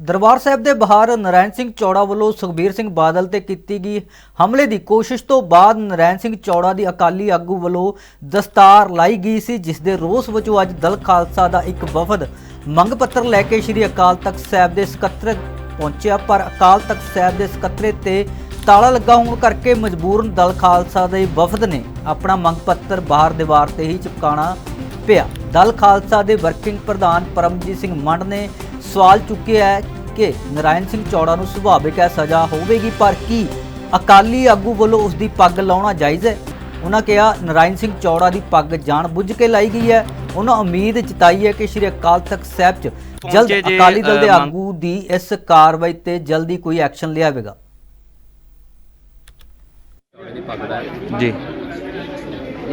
ਦਰਬਾਰ ਸਾਹਿਬ ਦੇ ਬਾਹਰ ਨਰੈਣ ਸਿੰਘ ਚੌੜਾ ਵੱਲੋਂ ਸੁਖਬੀਰ ਸਿੰਘ ਬਾਦਲ ਤੇ ਕੀਤੀ ਗਈ ਹਮਲੇ ਦੀ ਕੋਸ਼ਿਸ਼ ਤੋਂ ਬਾਅਦ ਨਰੈਣ ਸਿੰਘ ਚੌੜਾ ਦੀ ਅਕਾਲੀ ਆਗੂ ਵੱਲੋਂ ਦਸਤਾਰ ਲਾਈ ਗਈ ਸੀ, ਜਿਸ ਦੇ ਰੋਸ ਵਜੋਂ ਅੱਜ ਦਲ ਖਾਲਸਾ ਦਾ ਇੱਕ ਵਫਦ ਮੰਗ ਪੱਤਰ ਲੈ ਕੇ ਸ੍ਰੀ ਅਕਾਲ ਤਖਤ ਸਾਹਿਬ ਦੇ ਸਕੱਤਰ ਪਹੁੰਚਿਆ, ਪਰ ਅਕਾਲ ਤਖਤ ਸਾਹਿਬ ਦੇ ਸਕੱਤਰੇਤ ਤੇ ਤਾਲਾ ਲੱਗਾ ਹੋਣ ਕਰਕੇ ਮਜਬੂਰਨ ਦਲ ਖਾਲਸਾ ਦੇ ਵਫਦ ਨੇ ਆਪਣਾ ਮੰਗ ਪੱਤਰ ਬਾਹਰ ਦੀਵਾਰ ਤੇ ਹੀ ਚਿਪਕਾਣਾ ਪਿਆ। ਦਲ ਖਾਲਸਾ ਦੇ ਵਰਕਿੰਗ ਪ੍ਰਧਾਨ ਪਰਮਜੀਤ ਸਿੰਘ ਮੰਡ ਨੇ ਸਵਾਲ ਚੁੱਕਿਆ ਹੈ ਕਿ ਨਰਾਇਣ ਸਿੰਘ ਚੌੜਾ ਨੂੰ ਸੁਭਾਵਿਕ ਹੈ ਸਜ਼ਾ ਹੋਵੇਗੀ ਪਰ ਕੀ ਅਕਾਲੀ ਆਗੂ ਵੱਲੋਂ ਉਸ ਦੀ ਪੱਗ ਲਾਉਣਾ ਜਾਇਜ਼ ਹੈ ਉਹਨਾਂ ਕਿਹਾ ਨਰਾਇਣ ਸਿੰਘ ਚੌੜਾ ਦੀ ਪੱਗ ਜਾਣ ਬੁੱਝ ਕੇ ਲਾਈ ਗਈ ਹੈ ਉਹਨਾਂ ਉਮੀਦ ਜਤਾਈ ਹੈ ਕਿ ਸ਼੍ਰੀ ਅਕਾਲ ਤਖਤ ਸਾਹਿਬ 'ਚ ਜਲਦ ਅਕਾਲੀ ਦਲ ਦੇ ਆਗੂ ਦੀ ਇਸ ਕਾਰਵਾਈ ਤੇ ਜਲਦੀ ਕੋਈ ਐਕਸ਼ਨ ਲਿਆ ਜਾਵੇਗਾ। ਜੀ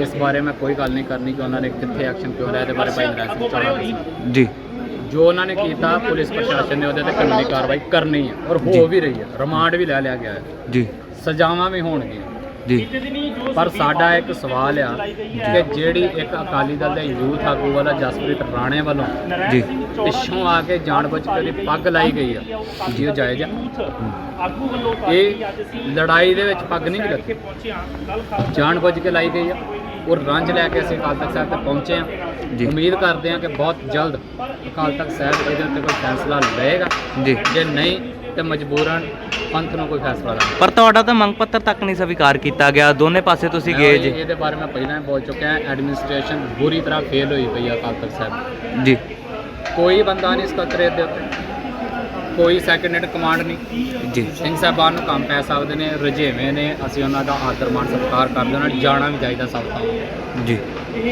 ਇਸ ਬਾਰੇ ਮੈਂ ਕੋਈ ਗੱਲ ਨਹੀਂ ਕਰਨੀ ਕਿ ਉਹਨਾਂ ਨੇ ਕਿੱਥੇ ਐਕਸ਼ਨ ਕਿਉਂ ਲਿਆ ਇਹਦੇ ਬਾਰੇ ਭਾਈ ਨਰਾਇਣ ਸਿੰਘ ਚੌੜਾ ਦੱਸਣ। ਜੀ ਜੋ ਉਹਨਾਂ ਨੇ ਕੀਤਾ ਪੁਲਿਸ ਪ੍ਰਸ਼ਾਸਨ ਨੇ ਉਹਦੇ ਤੇ ਕਾਨੂੰਨੀ ਕਾਰਵਾਈ ਕਰਨੀ ਹੈ ਔਰ। ਹੋ ਵੀ ਰਹੀ ਹੈ। ਰਿਮਾਂਡ ਵੀ ਲੈ ਲਿਆ ਗਿਆ ਹੈ। ਜੀ। ਸਜ਼ਾਵਾਂ ਵੀ ਹੋਣਗੀਆਂ। ਜੀ। ਪਰ ਸਾਡਾ ਇੱਕ ਸਵਾਲ ਆ ਕਿ ਜਿਹੜੀ ਇੱਕ ਅਕਾਲੀ ਦਲ ਦੇ ਯੂਥ ਆਗੂ ਵਾਲਾ ਜਸਪ੍ਰੀਤ ਰਾਣੇ ਵੱਲੋਂ ਜੀ। ਪਿੱਛੋਂ ਆ ਕੇ ਜਾਣਬੁੱਝ ਕੇ ਉਹਦੀ ਪੱਗ ਲਾਈ ਗਈ ਆ। ਜੀ ਉਹ ਜਾਇਜ਼ ਆ। ਇਹ ਲੜਾਈ ਦੇ ਵਿੱਚ ਪੱਗ ਨਹੀਂ ਲੱਗੀ ਜਾਣਬੁੱਝ ਕੇ ਲਾਈ ਗਈ ਆ। ਔਰ ਰੰਜ ਲੈ ਕੇ ਅਸੀਂ ਅਕਾਲ ਤਖਤ ਸਾਹਿਬ ਤੱਕ ਪਹੁੰਚੇ ਆ। ਜੀ। ਉਮੀਦ ਕਰਦੇ ਆ ਕਿ ਬਹੁਤ ਜਲਦ ਅਕਾਲ ਤਖਤ ਸਾਹਿਬ ਇਹਦੇ ਉੱਤੇ ਕੋਈ ਫੈਸਲਾ ਲਏਗਾ ਜੀ। ਜੇ ਨਹੀਂ ਤੇ ਮਜਬੂਰਨ ਪੰਥ ਨੂੰ ਕੋਈ ਫੈਸਲਾ ਲੈਣਾ। ਪਰ ਤੁਹਾਡਾ ਤਾਂ ਮੰਗ ਪੱਤਰ ਤੱਕ ਨਹੀਂ ਸਵੀਕਾਰ ਕੀਤਾ ਗਿਆ। ਦੋਨੇ ਪਾਸੇ ਤੁਸੀਂ ਗਏ ਜੀ। ਇਹਦੇ ਬਾਰੇ ਮੈਂ ਪਹਿਲਾਂ ਹੀ ਬੋਲ ਚੁੱਕਿਆ ਐਡਮਿਨਿਸਟ੍ਰੇਸ਼ਨ ਬੁਰੀ ਤਰ੍ਹਾਂ ਫੇਲ ਹੋਈ ਪਈ ਆ ਅਕਾਲ ਤਖਤ ਸਾਹਿਬ। ਜੀ। ਕੋਈ ਬੰਦਾ ਨਹੀਂ ਸਕੱਤਰੇਤ ਦੇ ਉੱਤੇ। ਕੋਈ ਸੈਕੰਡ ਹੈਂਡ ਕਮਾਂਡ ਨਹੀਂ। ਜੀ। ਸਿੰਘ ਸਾਹਿਬਾਨ ਨੂੰ ਕੰਮ ਪੈ ਸਕਦੇ ਨੇ ਰਜੇਵੇਂ ਨੇ ਅਸੀਂ ਉਹਨਾਂ ਦਾ ਆਦਰ ਮਾਣ ਸਤਿਕਾਰ ਕਰਦੇ ਉਹਨਾਂ ਨੂੰ ਜਾਣਾ ਵੀ ਚਾਹੀਦਾ ਸਭ ਤੋਂ। ਜੀ।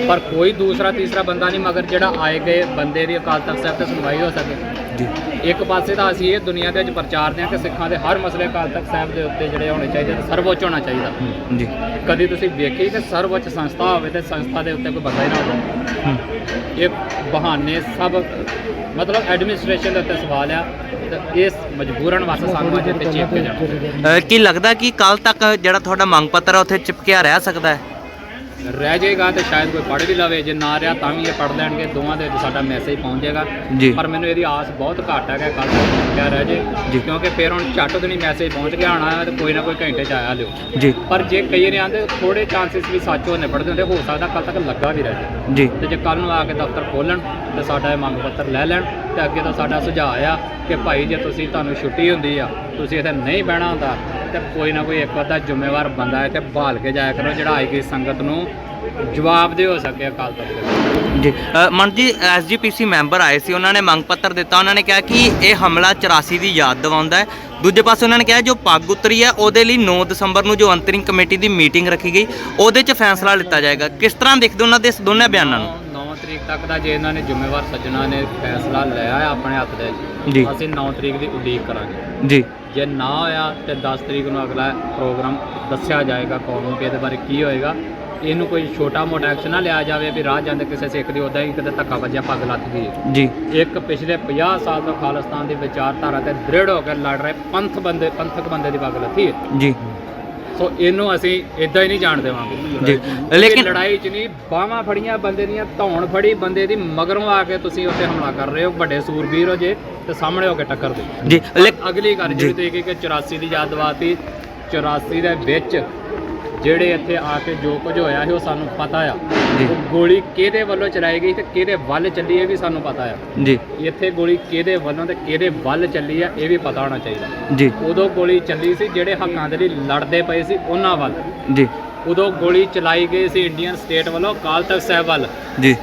ਪਰ ਕੋਈ ਦੂਸਰਾ ਤੀਸਰਾ ਬੰਦਾ ਨਹੀਂ ਮਗਰ ਜਿਹੜਾ ਆਏ ਗਏ ਬੰਦੇ ਦੀ ਅਕਾਲ ਤਖਤ ਸਾਹਿਬ ਤੇ ਸੁਣਵਾਈ ਹੋ ਸਕੇ। ਜੀ। ਇੱਕ ਪਾਸੇ ਤਾਂ ਅਸੀਂ ਇਹ ਦੁਨੀਆ ਦੇ ਵਿੱਚ ਪ੍ਰਚਾਰਦੇ ਹਾਂ ਕਿ ਸਿੱਖਾਂ ਦੇ ਹਰ ਮਸਲੇ ਅਕਾਲ ਤਖਤ ਸਾਹਿਬ ਦੇ ਉੱਤੇ ਜਿਹੜੇ ਹੋਣੇ ਚਾਹੀਦੇ ਤੇ ਸਰਵਉੱਚ ਹੋਣਾ ਚਾਹੀਦਾ। ਜੀ। ਕਦੀ ਤੁਸੀਂ ਵੇਖੀ ਕਿ ਸਰਵਉੱਚ ਸੰਸਥਾ ਹੋਵੇ ਤੇ ਸੰਸਥਾ ਦੇ ਉੱਤੇ ਕੋਈ ਬੰਦਾ ਹੀ ਨਾ ਹੋਵੇ। ਇਹ ਬਹਾਨੇ ਸਭ ਮਤਲਬ ਐਡਮਿਨਿਸਟ੍ਰੇਸ਼ਨ ਦੇ ਉੱਤੇ ਸਵਾਲ ਆ ਤੇ ਇਸ ਮਜਬੂਰਨ ਵਾਸਤੇ ਸਾਨੂੰ ਅੱਜ ਇੱਥੇ ਚੇਪ ਕੇ ਜਾਣਾ ਕੀ ਲੱਗਦਾ ਕਿ ਕੱਲ ਤੱਕ ਜਿਹੜਾ ਤੁਹਾਡਾ ਮੰਗ ਪੱਤਰ ਹੈ ਉੱਥੇ ਚਿਪਕਿਆ ਰਹਿ ਸਕਦਾ ਹੈ? ਰਹਿ ਜਾਏਗਾ ਤੇ ਸ਼ਾਇਦ ਕੋਈ ਪੜ੍ਹ ਵੀ ਲਵੇ। ਜੇ ਨਾ ਰਿਹਾ ਤਾਂ ਵੀ ਇਹ ਪੜ੍ਹ ਲੈਣਗੇ। ਦੋਵਾਂ ਦੇ ਵਿੱਚ ਸਾਡਾ ਮੈਸੇਜ ਪਹੁੰਚ ਜਾਏਗਾ ਜੀ। ਪਰ ਮੈਨੂੰ ਇਹਦੀ ਆਸ ਬਹੁਤ ਘੱਟ ਹੈ ਕਿ ਕੱਲ ਤੱਕ ਕਿਆ ਰਹਿ ਜੀ। ਜੇ। ਕਿਉਂਕਿ ਫਿਰ ਹੁਣ ਝੱਟ ਤੋਂ ਨਹੀਂ ਮੈਸੇਜ ਪਹੁੰਚ ਗਿਆ ਹੋਣਾ ਤੇ ਕੋਈ ਨਾ ਕੋਈ ਘੰਟੇ ਚ ਆਇਆ ਲਿਓ। ਜੀ। ਪਰ ਜੇ ਕਈ ਨੇ ਆਂਦੇ ਥੋੜੇ ਚਾਂਸਸ ਵੀ ਸੱਚ ਹੋਣੇ ਪੜਦੇ ਹੁੰਦੇ ਹੋ ਸਕਦਾ ਕੱਲ ਤੱਕ ਲੱਗਾ ਵੀ ਰਹਿ ਜੇ। ਜੀ। ਤੇ ਜੇ ਕੱਲ ਨੂੰ ਆ ਕੇ ਦਫ਼ਤਰ ਖੋਲਣ ਤੇ ਸਾਡਾ ਇਹ ਮੰਗ ਪੱਤਰ ਲੈ ਲੈਣ ਤੇ ਅੱਗੇ ਤਾਂ ਸਾਡਾ ਸੁਝਾਅ ਆ ਕਿ ਭਾਈ ਜੇ ਤੁਸੀਂ ਤੁਹਾਨੂੰ ਛੁੱਟੀ ਹੁੰਦੀ ਆ ਤੁਸੀਂ ਇੱਥੇ ਨਹੀਂ ਬਹਿਣਾ ਹੁੰਦਾ ਤੇ ਕੋਈ ਨਾ ਕੋਈ ਇੱਕ ਅੱਧਾ ਜ਼ਿੰਮੇਵਾਰ ਬੰਦਾ ਇੱਥੇ ਭਾਲ ਕੇ ਜਾਇਆ ਕਰੋ ਜਿਹੜਾ ਆਈ ਸੰਗਤ ਨੂੰ ਜਵਾਬ ਦੇ ਹੋ ਸਕੇ ਅਕਾਲ ਤਖਤ ਦੇ ਜੀ ਅ, ਮਨ ਜੀ ਐਸਜੀਪੀਸੀ ਮੈਂਬਰ ਆਏ ਸੀ ਉਹਨਾਂ ਨੇ ਮੰਗ ਪੱਤਰ ਦਿੱਤਾ ਉਹਨਾਂ ਨੇ ਕਿਹਾ ਕਿ ਇਹ ਹਮਲਾ 84 ਦੀ ਯਾਦ ਦਿਵਾਉਂਦਾ ਹੈ। ਦੂਜੇ ਪਾਸੇ ਉਹਨਾਂ ਨੇ ਕਿਹਾ ਜੋ ਪੱਗ ਉਤਰੀ ਹੈ ਉਹਦੇ ਲਈ 9 ਦਸੰਬਰ ਨੂੰ ਜੋ ਅੰਤਰਿੰਗ ਕਮੇਟੀ ਦੀ ਮੀਟਿੰਗ ਰੱਖੀ ਗਈ ਉਹਦੇ 'ਚ ਫੈਸਲਾ ਲਿੱਤਾ ਜਾਏਗਾ। ਕਿਸ ਤਰ੍ਹਾਂ ਦੇਖਦੇ ਹੋ ਉਹਨਾਂ ਦੇ ਇਸ ਦੋਨਾਂ ਬਿਆਨਾਂ ਨੂੰ? ਤੱਕ ਦਾ ਜੇ ਇਹਨਾਂ ਨੇ ਜ਼ਿੰਮੇਵਾਰ ਸੱਜਣਾ ਨੇ ਫੈਸਲਾ ਲਿਆ ਹੈ ਆਪਣੇ ਹੱਥ ਦੇ ਵਿੱਚ, ਜੀ। ਅਸੀਂ 9 ਤਰੀਕ ਦੀ ਉਡੀਕ ਕਰਾਂਗੇ। ਜੀ। ਜੇ ਨਾ ਹੋਇਆ ਤੇ 10 ਤਰੀਕ ਨੂੰ ਅਗਲਾ ਪ੍ਰੋਗਰਾਮ ਦੱਸਿਆ ਜਾਏਗਾ ਕੌਮ ਨੂੰ ਕਿ ਇਹਦੇ ਬਾਰੇ ਕੀ ਹੋਏਗਾ। ਇਹਨੂੰ ਕੋਈ ਛੋਟਾ ਮੋਟਾ ਐਕਸ਼ਨ ਨਾ ਲਿਆ ਜਾਵੇ ਵੀ ਰਾਹ ਜਾਂਦੇ ਕਿਸੇ ਸਿੱਖ ਦੀ ਉਦਾਂ ਹੀ ਕਿਤੇ ਧੱਕਾ ਵੱਜਿਆ ਪੱਗ ਲੱਥ ਗਈ। ਜੀ। ਇੱਕ ਪਿਛਲੇ 50 ਸਾਲ ਤੋਂ ਖਾਲਿਸਤਾਨ ਦੀ ਵਿਚਾਰਧਾਰਾ ਤੇ ਦ੍ਰਿੜ ਹੋ ਕੇ ਲੜ ਰਹੇ ਪੰਥ ਬੰਦੇ ਪੰਥਕ ਬੰਦੇ ਦੀ ਪੱਗ ਲੱਥੀ ਹੈ। ਜੀ। ਸੋ ਇਹਨੂੰ ਅਸੀਂ ਇਦਾਂ ਹੀ ਨਹੀਂ ਜਾਣ ਦੇਵਾਂਗੇ। ਜੀ। ਲੇਕਿਨ ਲੜਾਈ 'ਚ ਨਹੀਂ ਬਾਹਾਂ ਫੜੀਆਂ ਬੰਦੇ ਦੀਆਂ ਧੌਣ ਫੜੀ ਬੰਦੇ ਦੀ ਮਗਰੋਂ ਆ ਕੇ ਤੁਸੀਂ ਉੱਤੇ ਹਮਲਾ ਕਰ ਰਹੇ ਹੋ ਵੱਡੇ ਸੂਰਬੀਰ ਹੋ ਜੇ ਤੇ ਸਾਹਮਣੇ ਹੋ ਕੇ ਟੱਕਰ ਦੇ। ਜੀ ਅਗਲੀ ਗੱਲ। ਜਿਹੜੀ ਤੁਸੀਂ ਕਿ 84 ਦੀ ਯਾਦ ਦਿਵਾਤੀ 84 ਦੇ ਵਿੱਚ ਜਿਹੜੇ ਇੱਥੇ ਆ ਕੇ ਜੋ ਕੁਝ ਹੋਇਆ ਸੀ ਉਹ ਸਾਨੂੰ ਪਤਾ ਆ। ਜੀ। ਉਹ ਗੋਲੀ ਕਿਹਦੇ ਵੱਲੋਂ ਚਲਾਈ ਗਈ ਤੇ ਕਿਹਦੇ ਵੱਲ ਚੱਲੀ ਇਹ ਵੀ ਸਾਨੂੰ ਪਤਾ ਆ। ਜੀ। ਇੱਥੇ ਗੋਲੀ ਕਿਹਦੇ ਵੱਲੋਂ ਤੇ ਕਿਹਦੇ ਵੱਲ ਚੱਲੀ ਆ ਇਹ ਵੀ ਪਤਾ ਹੋਣਾ ਚਾਹੀਦਾ। ਜੀ। ਉਦੋਂ ਗੋਲੀ ਚੱਲੀ ਸੀ ਜਿਹੜੇ ਹੱਕਾਂ ਦੇ ਲਈ ਲੜਦੇ ਪਏ ਸੀ ਉਹਨਾਂ ਵੱਲ। ਜੀ। ਉਦੋਂ ਗੋਲੀ ਚਲਾਈ ਗਈ ਸੀ ਇੰਡੀਅਨ ਸਟੇਟ ਵੱਲੋਂ ਅਕਾਲ ਤਖਤ ਸਾਹਿਬ ਵੱਲ। ਜੀ।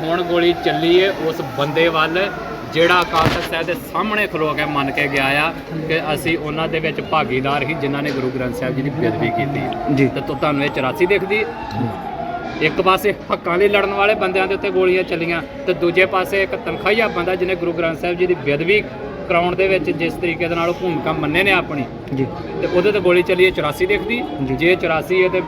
ਹੁਣ ਗੋਲੀ ਚੱਲੀ ਏ ਉਸ ਬੰਦੇ ਵੱਲ। ਜਿਹੜਾ ਅਕਾਲ ਤਖਤ ਸਾਹਿਬ ਦੇ ਸਾਹਮਣੇ ਖਲੋ ਕੇ ਮੰਨ ਕੇ ਗਿਆ ਆ ਕਿ ਅਸੀਂ ਉਹਨਾਂ ਦੇ ਵਿੱਚ ਭਾਗੀਦਾਰ ਹੀ ਜਿਨ੍ਹਾਂ ਨੇ ਗੁਰੂ ਗ੍ਰੰਥ ਸਾਹਿਬ ਜੀ ਦੀ ਬੇਅਦਬੀ ਕੀਤੀ। ਜੀ। ਤੇ ਤੁਹਾਨੂੰ ਇਹ 84 ਦਿਖਦੀ ਇੱਕ ਪਾਸੇ ਹੱਕਾਂ ਲਈ ਲੜਨ ਵਾਲੇ ਬੰਦਿਆਂ ਦੇ ਉੱਤੇ ਗੋਲੀਆਂ ਚੱਲੀਆਂ ਤੇ ਦੂਜੇ ਪਾਸੇ ਇੱਕ ਤਨਖਾਹੀਆ ਬੰਦਾ ਜਿਹਨੇ ਗੁਰੂ ਗ੍ਰੰਥ ਸਾਹਿਬ ਜੀ ਦੀ ਬੇਅਦਬੀ ਕਰਾਉਣ ਦੇ ਵਿੱਚ ਜਿਸ ਤਰੀਕੇ ਦੇ ਨਾਲ ਉਹ ਭੂਮਿਕਾ ਮੰਨੇ ਨੇ ਆਪਣੀ। ਜੀ। ਤੇ ਉਹਦੇ ਤੇ ਗੋਲੀ ਚੱਲੀ ਹੈ 84 ਦਿਖਦੀ। ਜੀ। ਜੇ 84 ਹੈ ਤੇ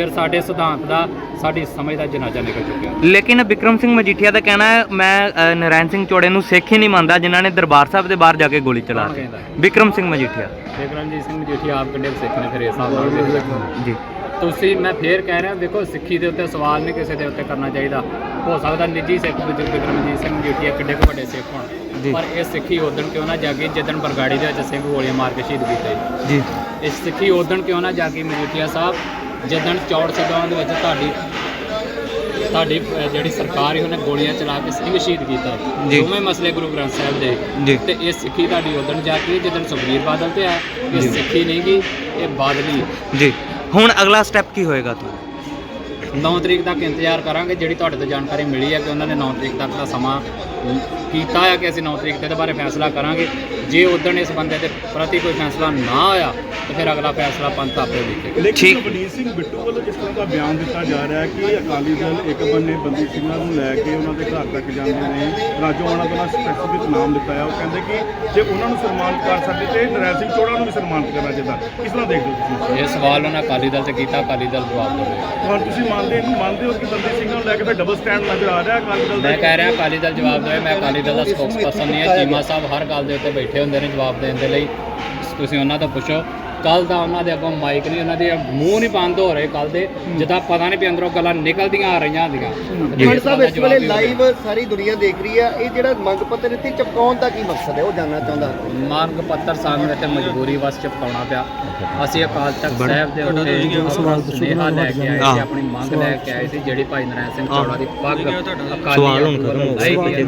ਫਿਰ ਸਾਡੇ ਸਿਧਾਂਤ ਦਾ ਸਾਡੀ ਸਮਝ ਦਾ ਜਨਾਜ਼ਾ ਨਿਕਲ ਚੁੱਕਿਆ। ਲੇਕਿਨ ਵਿਕਰਮ ਸਿੰਘ ਮਜੀਠੀਆ ਦਾ ਕਹਿਣਾ ਹੈ ਮੈਂ ਅ, ਨਰਾਇਣ ਸਿੰਘ ਚੋੜੇ ਨੂੰ ਸਿੱਖ ਹੀ ਨਹੀਂ ਮੰਨਦਾ ਜਿਨ੍ਹਾਂ ਨੇ ਦਰਬਾਰ ਸਾਹਿਬ ਦੇ ਬਾਹਰ ਜਾ ਕੇ ਗੋਲੀ ਚਲਾ ਕੌਣ ਦਿੱਤੀ? ਵਿਕਰਮ ਸਿੰਘ ਮਜੀਠੀਆ। ਵਿਕਰਮਜੀਤ ਸਿੰਘ ਜੇਠੀ ਆਪ ਕਿੰਨੇ ਕੁ ਸਿੱਖ ਨੇ ਫਿਰ ਇਸ ਹਿਸਾਬ ਨਾਲ ਲਓ। ਜੀ। ਤੁਸੀਂ ਮੈਂ ਫੇਰ ਕਹਿ ਰਿਹਾ ਦੇਖੋ ਸਿੱਖੀ ਦੇ ਉੱਤੇ ਸਵਾਲ ਨਹੀਂ ਕਿਸੇ ਦੇ ਉੱਤੇ ਕਰਨਾ ਚਾਹੀਦਾ। ਹੋ ਸਕਦਾ ਨਿੱਜੀ ਸਿੱਖ ਵਿਜ- ਵਿਕਰਮਜੀਤ ਸਿੰਘ ਜੇਠੀ ਕਿੱਡੇ ਕੁ ਵੱਡੇ ਸਿੱਖ ਹੋਣ। ਪਰ ਇਹ ਸਿੱਖੀ ਉਦਣ ਕਿਉਂ ਨਾ ਜਾਗੀ ਜਿੱਦਣ ਬਰਗਾੜੀ ਦੇ ਵਿੱਚ ਸਿੰਘ ਗੋਲੀਆਂ ਮਾਰ ਕੇ ਸ਼ਹੀਦ ਕੀਤੇ। ਜੀ। ਇਹ ਸਿੱਖੀ ਉਦਣ ਕਿਉਂ ਨਾ ਜਾਗੀ ਮਜੀਠੀਆ ਸਾਹਿਬ ਜਿੱਦਣ ਚੌੜ ਸਗਾਂ ਦੇ ਵਿੱਚ ਤੁਹਾਡੀ ਤੁਹਾਡੀ ਜਿਹੜੀ ਸਰਕਾਰ ਹੈ ਉਹਨੇ ਗੋਲੀਆਂ ਚਲਾ ਕੇ ਸਿੰਘ ਸ਼ਹੀਦ ਕੀਤਾ। ਦੋਵੇਂ ਮਸਲੇ ਗੁਰੂ ਗ੍ਰੰਥ ਸਾਹਿਬ ਦੇ। ਤੇ ਇਹ ਸਿੱਖੀ ਤੁਹਾਡੀ ਉਦਣ ਜਾ ਕੇ ਜਿੱਦਣ ਸੁਖਬੀਰ ਬਾਦਲ ਤੇ ਆ ਇਹ ਸਿੱਖੀ ਨਹੀਂ ਗੀ ਇਹ ਬਾਦਲੀ। ਜੀ। ਹੁਣ ਅਗਲਾ ਸਟੈਪ ਕੀ ਹੋਏਗਾ ਤੁਹਾਨੂੰ 9 ਤਰੀਕ ਤੱਕ ਇੰਤਜ਼ਾਰ ਕਰਾਂਗੇ ਜਿਹੜੀ ਤੁਹਾਡੇ ਤੋਂ ਜਾਣਕਾਰੀ ਮਿਲੀ ਹੈ ਕਿ ਉਹਨਾਂ ਨੇ 9 ਤਰੀਕ ਤੱਕ ਦਾ ਸਮਾਂ ਕੀਤਾ ਹੈ ਕਿ ਅਸੀਂ 9 ਤਰੀਕ ਦੇ ਬਾਰੇ ਫੈਸਲਾ ਕਰਾਂਗੇ। ਜੇ ਉਦਣ ਇਸ ਬੰਦੇ ਦੇ ਪ੍ਰਤੀ ਕੋਈ ਫੈਸਲਾ ਨਾ ਹੋਇਆ ਤਾਂ ਫਿਰ ਅਗਲਾ ਫੈਸਲਾ ਪੰਥ ਆਪੇ ਲਿਖੇਗਾ ਠੀਕ। ਲੇਕਿਨ ਨਵਨੀਤ ਸਿੰਘ ਬਿੱਟੂ ਵੱਲੋਂ ਜਿਸ ਤਰ੍ਹਾਂ ਦਾ ਬਿਆਨ ਦਿੱਤਾ ਜਾ ਰਿਹਾ ਹੈ ਕਿ ਅਕਾਲੀ ਦਲ ਇੱਕ ਬੰਨੇ ਬੰਦੀ ਸਿੰਘਾਂ ਨੂੰ ਲੈ ਕੇ ਉਹਨਾਂ ਦੇ ਘਰ ਤੱਕ ਜਾਂਦੇ ਨੇ। ਰਾਜੋਆਣਾ ਤੋਂ ਸਪੈਸੀਫਿਕ ਨਾਮ ਦਿੱਤਾ ਹੈ। ਉਹ ਕਹਿੰਦੇ ਕਿ ਜੇ ਉਹਨਾਂ ਨੂੰ ਸਨਮਾਨਿਤ ਕਰ ਸਕਦੇ ਤੇ ਨਰੈਣ ਸਿੰਘ ਚੋੜਾ ਨੂੰ ਵੀ ਸਨਮਾਨਿਤ ਕਰਨਾ ਚਾਹੀਦਾ। ਕਿਸ ਤਰ੍ਹਾਂ ਦੇਖਦੇ ਹੋ ਤੁਸੀਂ ਇਹ ਸਵਾਲ ਉਹਨਾਂ ਅਕਾਲੀ ਦਲ ਤੇ ਕੀਤਾ ਅਕਾਲੀ ਦਲ ਜਵਾਬ ਦੇਵੇ ਹੁਣ ਤੁਸੀਂ ਮੰਨਦੇ ਇਹਨੂੰ ਮੰਨਦੇ ਹੋ ਕਿ ਬੰਦੀ ਸਿੰਘਾਂ ਨੂੰ ਲੈ ਕੇ ਫਿਰ ਡਬਲ ਸਟੈਂਡ ਨਜ਼ਰ ਆ ਰਿਹਾ ਅਕਾਲੀ ਦਲ ਦਾ? ਮੈਂ ਕਹਿ ਰਿਹਾ ਅਕਾਲੀ ਦਲ ਜਵਾਬ ਦੇਵੇ ਮੈਂ ਅਕਾਲੀ ਦਲ ਦਾ ਸਪੋਕਸਪਰਸਨ ਨਹੀਂ ਹੈ ਚੀਮਾ ਸਾਹਿਬ ਹਰ ਗੱਲ ਦੇ ਉੱਤੇ ਬੈਠੇ ਹੁੰਦੇ ਨੇ ਜਵਾਬ ਦੇਣ ਦੇ ਲਈ। ਤੁਸੀਂ ਉਹਨਾਂ ਤੋਂ ਪੁੱਛੋ। ਕੱਲ ਦਾ ਉਹਨਾਂ ਦੇ ਅੱਗੋਂ ਮਾਈਕ ਨਹੀਂ ਉਹਨਾਂ ਦੇ ਮੂੰਹ ਨਹੀਂ ਬੰਦ ਹੋ ਰਹੇ ਕੱਲ ਦੇ ਜਿੱਦਾਂ ਪਤਾ ਨਹੀਂ ਵੀ ਅੰਦਰੋਂ ਗੱਲਾਂ ਨਿਕਲਦੀਆਂ ਆ ਰਹੀਆਂ ਹੁੰਦੀਆਂ ਮਨ ਸਾਹਿਬ ਇਸ ਵੇਲੇ ਲਾਈਵ ਸਾਰੀ ਦੁਨੀਆ ਦੇਖ ਰਹੀ ਹੈ ਇਹ ਜਿਹੜਾ ਮੰਗ ਪੱਤਰ ਇੱਥੇ ਚਪਕਾਉਣ ਦਾ ਕੀ ਮਕਸਦ ਹੈ ਉਹ ਜਾਨਣਾ ਚਾਹੁੰਦਾ? ਮੰਗ ਪੱਤਰ ਸਾਨੂੰ ਇੱਥੇ ਮਜਬੂਰੀ ਵਸ ਚਪਕਾਉਣਾ ਪਿਆ। ਅਸੀਂ ਅਕਾਲ ਤਖਤ ਸਾਹਿਬ ਦੇ ਉੱਤੇ ਸੁਨੇਹਾ ਲੈ ਕੇ ਆਏ ਸੀ। ਆਪਣੀ ਮੰਗ ਲੈ ਕੇ ਆਏ ਸੀ ਜਿਹੜੀ ਭਾਈ ਨਰੈਣ ਸਿੰਘ। ਚੌੜਾ ਦੀ ਪੱਗ ਅਕਾਲੀ ਸਵਾਲ ਹੁਣ ਆਗੂ ਵੱਲੋਂ ਖਤਮ ਹੋ ਲਾਈ। ਗਈ ਉਹਦੇ